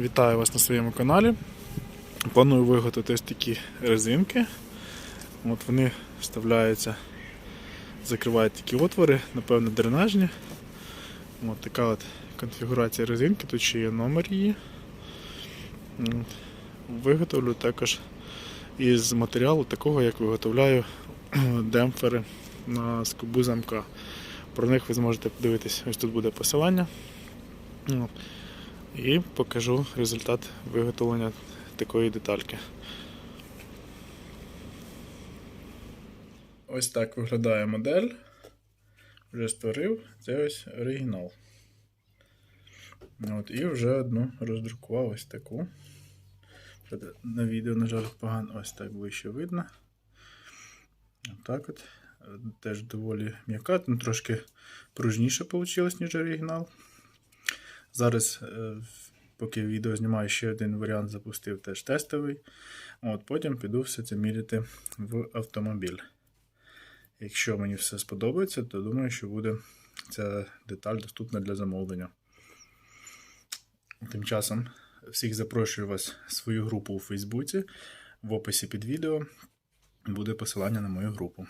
Вітаю вас на своєму каналі. Планую виготовити ось такі резинки. От вони вставляються, закривають такі отвори, напевно, дренажні. От така от конфігурація резинки, тут ще є номер її. От. Виготовлю також із матеріалу такого, як виготовляю демпфери на скобу замка. Про них ви зможете подивитись, ось тут буде посилання. От. І покажу результат виготовлення такої детальки. Ось так виглядає модель. Вже створив. Це ось оригінал. От, і вже одну роздрукував ось таку. На відео, на жаль, погано ось так вище видно. Отак от. Теж доволі м'яка, ну, трошки пружніше вийшло, ніж оригінал. Зараз, е, поки відео знімаю, ще один варіант запустив теж тестовий. От, Потім піду все це міряти в автомобіль. Якщо мені все сподобається, то думаю, що буде ця деталь доступна для замовлення. Тим часом всіх запрошую вас в свою групу у Фейсбуці. В описі під відео буде посилання на мою групу.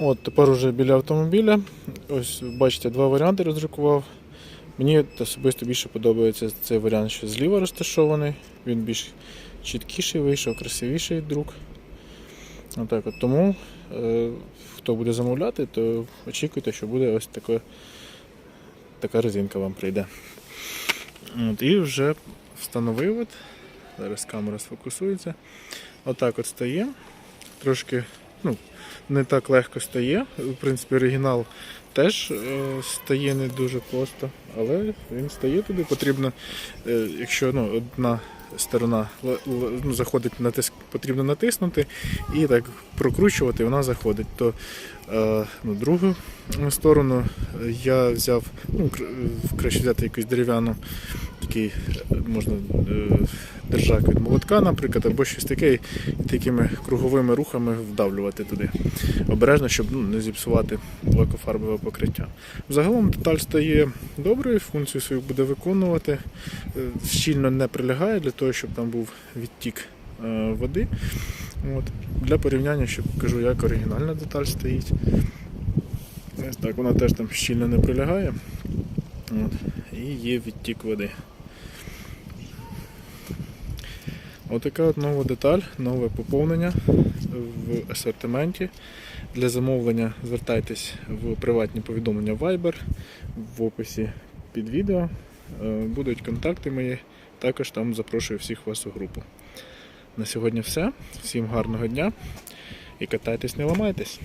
От, тепер уже біля автомобіля. Ось бачите, два варіанти роздрукував. Мені особисто більше подобається цей варіант, що зліва розташований. Він більш чіткіший вийшов, красивіший друк. Отак от. Тому, е, хто буде замовляти, то очікуйте, що буде ось така, така резинка вам прийде. От, і вже встановив. От. Зараз камера сфокусується. Отак от стає. Трошки ну, не так легко стає. В принципі, оригінал теж е, стає не дуже просто, але він стає туди. Потрібно, е, якщо ну, одна сторона ну, заходить, натиск, потрібно натиснути і так прокручувати, вона заходить. То е, ну, другу сторону я взяв, ну, краще взяти якусь дерев'яну, такий можна держак від молотка, наприклад, або щось таке, і такими круговими рухами вдавлювати туди. Обережно, щоб ну, не зіпсувати лакофарбове покриття. Загалом деталь стає доброю, функцію свою буде виконувати. Е, Щільно не прилягає для того, щоб там був відтік е, води. От. Для порівняння, щоб покажу, як оригінальна деталь стоїть. Ось так, вона теж там щільно не прилягає. От. І є відтік води. Отака от нова деталь, нове поповнення в асортименті. Для замовлення звертайтесь в приватні повідомлення Viber в описі під відео. Е, Будуть контакти мої. Також там запрошую всіх вас у групу. На сьогодні все. Всім гарного дня і катайтесь, не ламайтесь.